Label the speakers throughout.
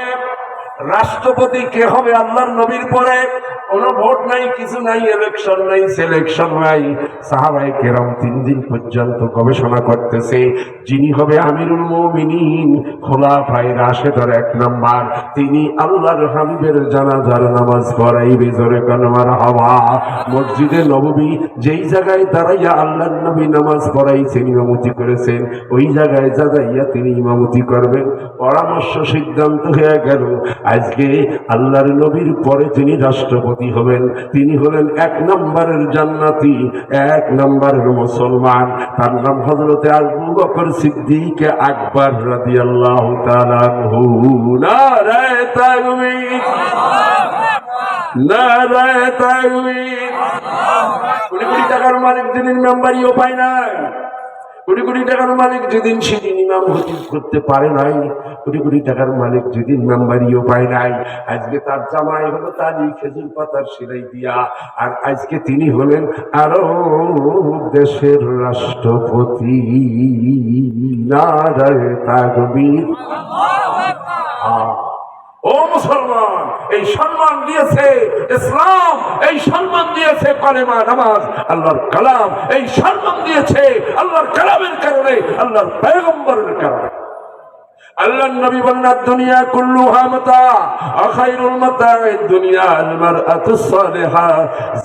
Speaker 1: Thank you. রাষ্ট্রপতি কে হবে আল্লাহর নবীর পরে? কোন ভোট নাই, কিছু নাই ইলেকশন নাই সিলেকশন নাই। সাহাবাই কেরাম তিন দিন পর্যন্ত গবেষণা করতেছে, যিনি হবে আমিরুল মৌমিনিন খোলাফাই রাশেদর এক নাম্বার। তিনি আল্লাহর হাবিবের জানাজার নামাজ পড়াইবে, জোরে কানমার হাওয়া। মসজিদে নববী যেই জায়গায় দাঁড়াইয়া আল্লাহর নবী নামাজ পড়াইছেন, ইমামতি করেছেন, ওই জায়গায় দাঁড়াইয়া তিনি ইমামতি করবেন। পরামর্শ সিদ্ধান্ত হয়ে গেল আজকে আল্লাহর নবীর পরে তিনি রাষ্ট্রপতি হবেন, তিনি হলেন এক নম্বরের জান্নাতি, এক নম্বরের মুসলমান। তার নাম হজরতে আবু বকর সিদ্দিক আকবর নারায়ে তাকবীর কোটি কোটি টাকার মালিক যেদিন সেদিন ইমাম হতিব করতে পারে নাই কোটি কোটি টাকার মালিক যদি মেম্বারিও পায় নাই। আজকে তার জামাই হলো তালি খেজুর পাতার সেলাই দিয়া, আর আজকে তিনি হলেন আরও দেশের রাষ্ট্রপতি। নারায় তাকবীর। ও মুসলমান, এই সম্মান দিয়েছে ইসলাম, এই সম্মান দিয়েছে কালেমা নামাজ, আল্লাহর কালাম, এই সম্মান দিয়েছে আল্লাহর কালামের কারণে, আল্লাহর পেগম্বরের কারণে। আল্লাহ নবী বললেন দুনিয়া কুল্লুহা মাতা আখাইরুল মাতা দুনিয়া আল মারআতু সালিহা।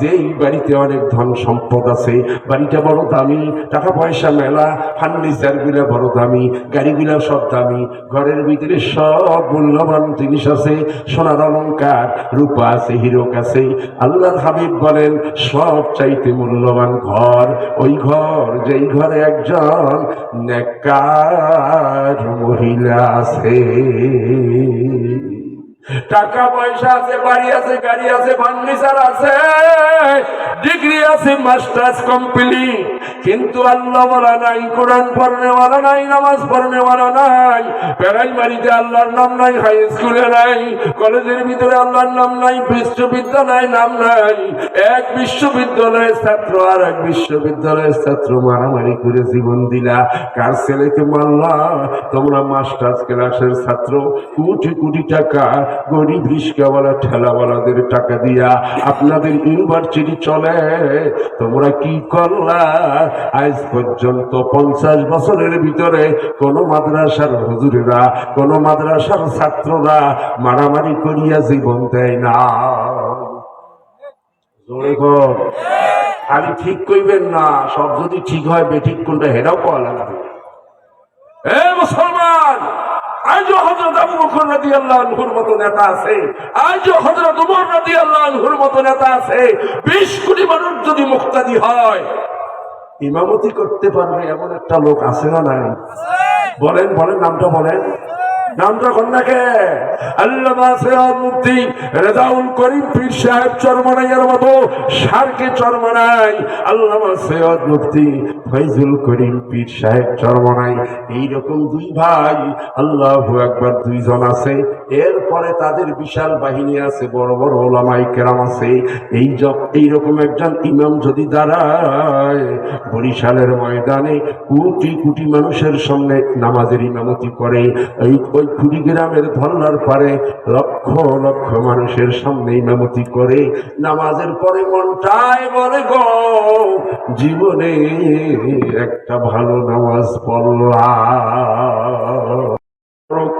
Speaker 1: যেই বাড়িতে অনেক ধন সম্পদ আছে, বাড়িটা বড় দামি টাকা পয়সা মেলা, ফার্নিচারগুলা বড় দামি গাড়িগুলা সব দামি, ঘরের ভিতরে সব মূল্যবান জিনিস আছে, সোনার অলংকার, রূপা আছে, হিরোক আছে। আল্লাহর হাবিব বলেন, সব চাইতে মূল্যবান ঘর, ওই ঘর যেই ঘরে একজন নেকার মহিলা। আছে টাকা পয়সা আছে, বাড়ি আছে, গাড়ি আছে, ফার্নিচার আছে। ডিগ্রি আছে, মাস্টার্স কমপ্লিট। কিন্তু আল্লাহ বলা নাই, কোরআন পড়নেওয়ালা নাই, নামাজ পড়নেওয়ালা নাই। প্রাইমারিতে আল্লাহর নাম নাই, হাই স্কুলে নাই। কলেজের ভিতরে আল্লাহর নাম নাই, বিশ্ববিদ্যালয় নাম নাই। এক বিশ্ববিদ্যালয়ের ছাত্র আর এক বিশ্ববিদ্যালয়ের ছাত্র মারামারি করে জীবন দিলা। কার ছেলেকে মারলা তোমরা মাস্টার্স ক্লাসের ছাত্র, কোটি কোটি টাকা গরিব রিস্কাওয়ালা ঠেলাওয়ালাদের টাকা দিয়া আপনাদের ইউনিভার্সিটি চলে, তোমরা কি করলা? আজ পর্যন্ত পঞ্চাশ বছরের ভিতরে কোন মাদ্রাসার হুজুরেরা, কোন মাদ্রাসার ছাত্ররা মারামারি করিয়া জীবন দেয় না। জোরে ঠিক কইবেন না, সব যদি ঠিক হয়, বেঠিক কোনটা হেরাও পাওয়া লাগবে। এ মুসলমান! আজও হজরত আবু বকর রাদিয়াল্লাহু আনহুর মতো নেতা আছে। আজও হজরত উমর রাদিয়াল্লাহু আনহুর মতো নেতা আছে। 20 কোটি মানুষ যদি মুক্তাদি হয়, ইমামতি করতে পারবে এমন একটা লোক আছে না নাই? বলেন বলেন, নামটা বলেন। এরপরে তাদের বিশাল বাহিনী আছে, বড় বড় ওলামাই কেরাম আছে। এই এইরকম একজন ইমাম যদি দাঁড়ায়, বরিশালের ময়দানে কোটি কোটি মানুষের সামনে নামাজের ইমামতি করে। এই কুড়িগ্রামের ধর্নার পারে লক্ষ লক্ষ মানুষের সামনে ইমামতি করে নামাজের পরে মনটায় বলে, গো, জীবনে একটা ভালো নামাজ পড়লাম।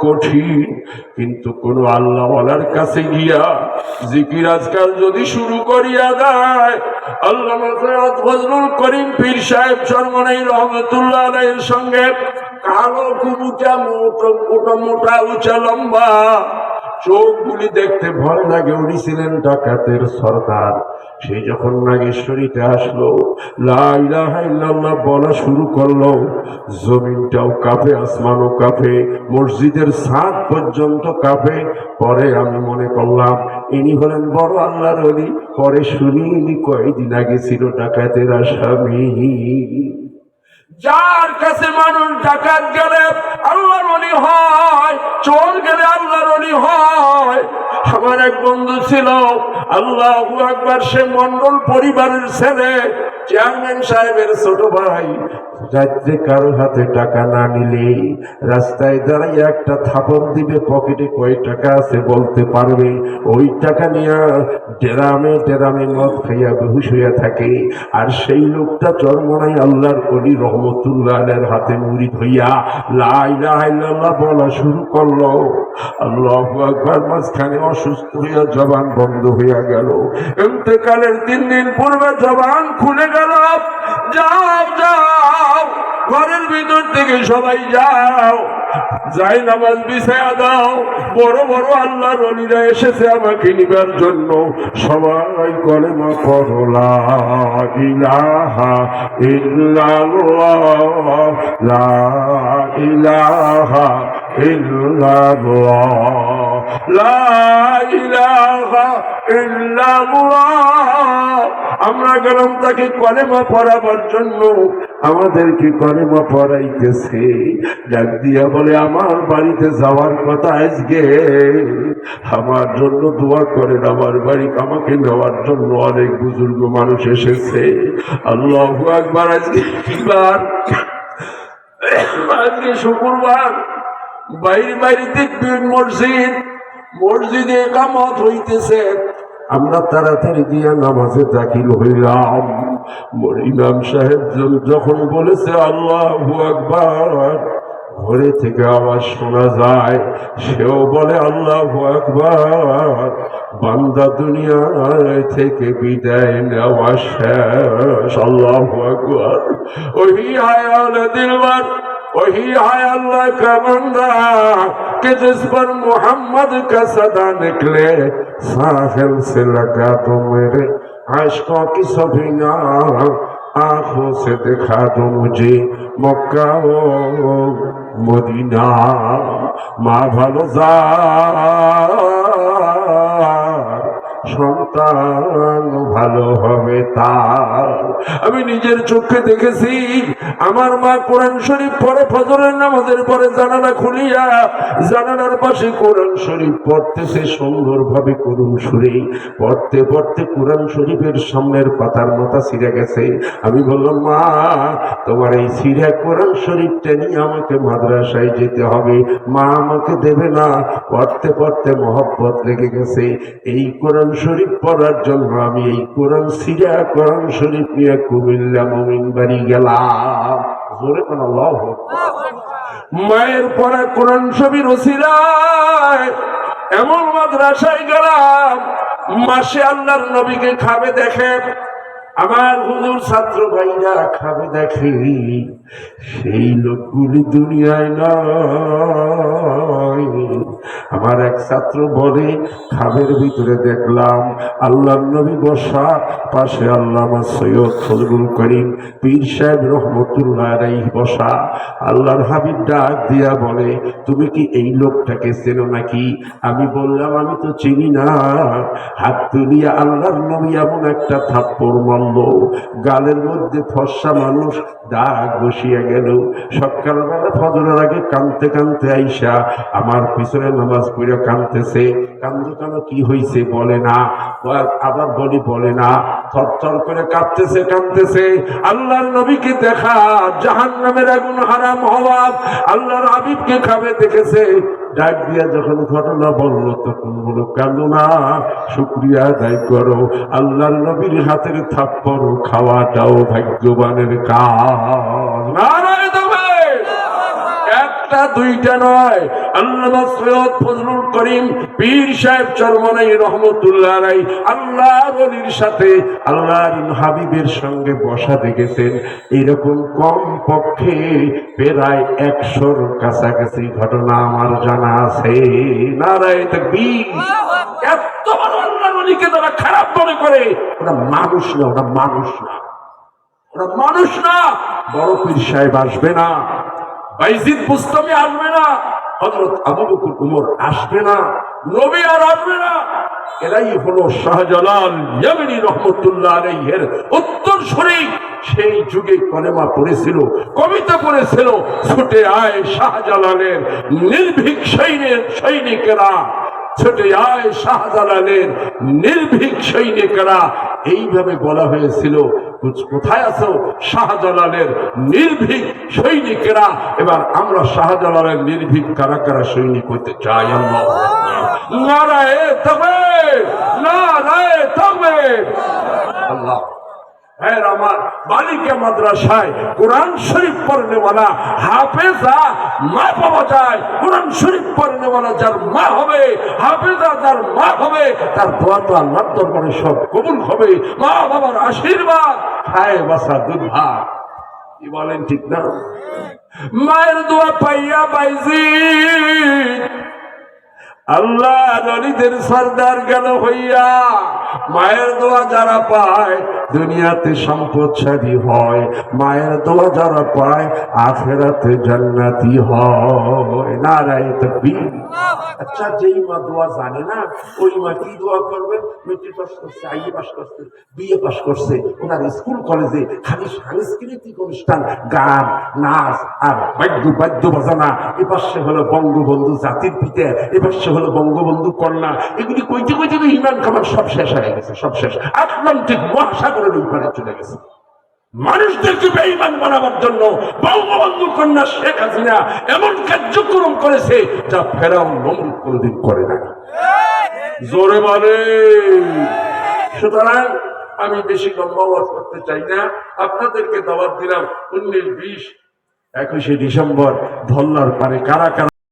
Speaker 1: কঠিন, কিন্তু কোন আল্লাহওয়ালার কাছে গিয়া জিকির আজকাল যদি শুরু করিয়া দেয়, আল্লাহ ফজলুল করিম পীর সাহেব চরমনাই রহমতুল্লাহ আলাইহির সঙ্গে কালো খুব উঁচা মোটা মোটা মোটা, উঁচা, লম্বা। চোখগুলি দেখতে ভয় লাগে, উনি ছিলেন ডাকাতের সর্দার। সে যখন নাগেশ্বরীতে আসলো, লা বলা শুরু করল, জমিনটাও কাঁপে আসমানও কাঁপে মসজিদের সাত পর্যন্ত কাঁপে পরে আমি মনে করলাম, ইনি হলেন বড় আল্লাহর অলি পরে শুনি ইনি কয়েকদিন আগে ছিল ডাকাতের আসামি। যার কাছে মানুষ ডাকাত গেলে আল্লাহর অলি হয়, চোর গেলে আল্লাহর অলি হয়। আমার এক বন্ধু ছিল, আল্লাহ একবার সে মন্ডল পরিবারের ছেলে, চেয়ারম্যান সাহেবের ছোট ভাই। রাত্রে কারও হাতে টাকা না নিলে রাস্তায় দাঁড়াই একটা থাপড় দিবে, পকেটে কয় টাকা আছে বলতে পারবে। ওই টাকা নিয়ে ডেরামে ডেরামে মদ খাইয়া বেহুশ হইয়া থাকে। আর সেই লোকটা চরমনাই আল্লাহর কলি রহমতুল্লাহ আলের হাতে মুড়ি ধইয়া। লাই লাই বলা শুরু করল। আল্লাহ একবার মাঝখানে অসুস্থ হইয়া জবান বন্ধ হইয়া গেল। ইন্তেকালের তিন দিন পূর্বে জবান খুলে গেল। যাও ঘরের ভিতর থেকে সবাই যাও। যাই নামাজ বিছায়া দাও। বড় বড় আল্লাহর অলিরা এসেছে আমাকে নিবার জন্য। সবাই করে মা করলা ইলাহা লা ইলাহা লা ইলাহা আমরা গেলাম তাকে কলেমা পড়াবার জন্য। আমাদেরকে কলেমা পড়াইতেছে। ডাক দিয়া বলে, আমার বাড়িতে যাওয়ার কথা আজকে। আমার জন্য দোয়া করেন, আমার বাড়ি আমাকে নেওয়ার জন্য অনেক বুজুর্গ মানুষ এসেছে। আল্লাহ একবার আজকে কিবার আজকে শুক্রবার। বাইরে বাইরে দেখবেন মসজিদ। মসজিদে একামত হইতেছে। আমরা তাড়াতাড়ি দিয়া নামাজে দাখিল হইলাম। ইমাম সাহেব যখন বলেছে, আল্লাহ আকবার ঘরে থেকে আওয়াজ শোনা যায়। সেও বলে, আল্লাহ আকবার বান্দা দুনিয়া থেকে বিদায় নেওয়া শেষ। আল্লাহ আকবার। ওহি হায় দিলবার وہی ہے اللہ কে بندہ মোহাম্মদ جس সদা নিকলে, সাহেল সে লাগা তো মেরে عشقوں کی سبیاں آنکھوں سے دکھا دو مجھے مکہ و مدینہ ماں بھلو সন্তান ভালো হবে তার। আমি নিজের চোখে দেখেছি, আমার মা কোরআন শরীফ পরে ফজরের নামাজের পরে জানালা খুলিয়া জানালার পাশে কোরআন শরীফ পড়তেছে সুন্দর ভাবে করুণ সুরে। পড়তে পড়তে কোরআন শরীফের সামনের পাতার মাথা ছিঁড়ে গেছে। আমি বললাম, মা, তোমার এই সিরা কোরআন শরীফটা নিয়ে আমাকে মাদ্রাসায় যেতে হবে। মা আমাকে দেবে না। পড়তে পড়তে মহব্বত লেগে গেছে। এই কোরআন শরীফ পড়ার জন্য আমি এই কোরআন সিরা কোরআন শরীফ নিয়ে কুমিল্লা মমিন বাড়ি গেলাম। জোরে কোন মায়ের পরে কোরআন শরীফ ওসিলায় এমন মাদ্রাসায় গেলাম, মাসে আল্লাহর নবীকে খাবে দেখেন, আমার হুজুর ছাত্র ভাইরা খাবে দেখে। সেই লোকগুলি দুনিয়ায় নয়। আমার এক ছাত্র বলে খাবের ভিতরে দেখলাম আল্লাহ নবী বসা, পাশে আল্লাহ সৈয়দ ফজলুল করিম পীর সাহেব রহমতুল্লাহ রাই বসা। আল্লাহর হাবিব ডাক দিয়া বলে, তুমি কি এই লোকটাকে চেনো নাকি? আমি বললাম, আমি তো চিনি না। হাত তুলিয়া আল্লাহর নবী এমন একটা থাপ্পড় মারল, গালের মধ্যে ফর্সা মানুষ দাগ বসিয়া গেল। সকালবেলা ফজরের আগে কানতে কানতে আইসা আমার পিছনে নামাজ পড়ে কানতেছে কান্দো কেন কি হয়েছে বলে না। আবার বলি, বলে না। থরথর করে কাঁদতেছে কাঁদতেছে। আল্লাহর নবীকে দেখা জাহান নামের আগুন হারাম হওয়া। আল্লাহর হাবিবকে খাবে দেখেছে। ডাক দিয়া যখন ঘটনা বলল, তখন বলো কান্দো না, শুক্রিয়া আদায় করো। আল্লাহর নবীর হাতের থাপ্পড় খাওয়াটাও ভাগ্যবানের কাজ। একটা, দুইটা নয়। আল্লাহ সৈয়দ ফজলুল করিম পীর সাহেব চরমনাই রহমতুল্লাহ রাই আল্লাহ বলির সাথে আল্লাহর হাবিবের সঙ্গে বসা দেখেছেন। এরকম কম পক্ষে প্রায় একশোর কাছাকাছি ঘটনা আমার জানা আছে। নারায় তাকবীর। এত বড় আল্লাহ বলিকে তারা খারাপ মনে করে ওটা মানুষ না ওটা মানুষ না। ওরা মানুষ না। বড় পীর সাহেব আসবে না। বাইজিদ বুস্তমি আসবে না। হজরত আবু বকুর উমর আসবে না, নবী আর আসবে না। এরাই হলো শাহজালাল ইয়ামিনী রহমতুল্লাহ আলাইহের উত্তর শরীফ সেই যুগে কলেমা পড়েছিল, কবিতা পড়েছিল, ছুটে আয় শাহজালালের নির্ভীক সৈনের সৈনিকেরা। ছুটে আয় শাহজালালের নির্ভীক সৈনিকরা এইভাবে বলা হয়েছিল কোথায় আছো? শাহজালালের নির্ভীক সৈনিকেরা, এবার আমরা শাহজালালের নির্ভীক কারা কারা সৈনিক হতে চাই আমরা নারায় তবে নারায় তবে আল্লাহ হ্যাঁ তার সব কবুল হবে। মা বাবার আশীর্বাদ। বলেন, ঠিক না? মায়ের দোয়া পাইয়া পাইছি। আল্লাহ নদীদের সর্দার গেল হইয়া, মায়ের দোয়া যারা পায় দুনিয়াতে সম্পদশালী হয়, মায়ের দোয়া যারা পায়, আখেরাতে জান্নাতি হয়। তকবীর। আচ্ছা যেই মা দোয়া জানে না, ওই মা কি দোয়া করবে মেট্রিক পাস করছে, আইএ পাস করছে, বিএ পাস করছে। ওনার স্কুল, কলেজে খালি সাংস্কৃতিক অনুষ্ঠান, গান, নাচ আর বাদ্য বাদ্য বাজানা এ পাশে হলো বঙ্গবন্ধু জাতির পিতা, এ পাশে হলো বঙ্গবন্ধু কন্যা। এগুলি কইতে কইতে সব শেষ হয়ে গেছে, সব শেষ। আটলান্টিক মহাসাগরের ওই চলে গেছে। মানুষদেরকে বেঈমান বানাবার জন্য বঙ্গবন্ধু কন্যা শেখ হাসিনা এমন কার্যক্রম করেছে যা ফেরাও নমরুদ কোনোদিন করে না জোরে বলে। সুতরাং আমি বেশি লম্বা ওয়াজ করতে চাই না। আপনাদেরকে দাওয়াত দিলাম উনিশ, বিশ, একুশে ডিসেম্বর, ধল্লার পারে কারা কারা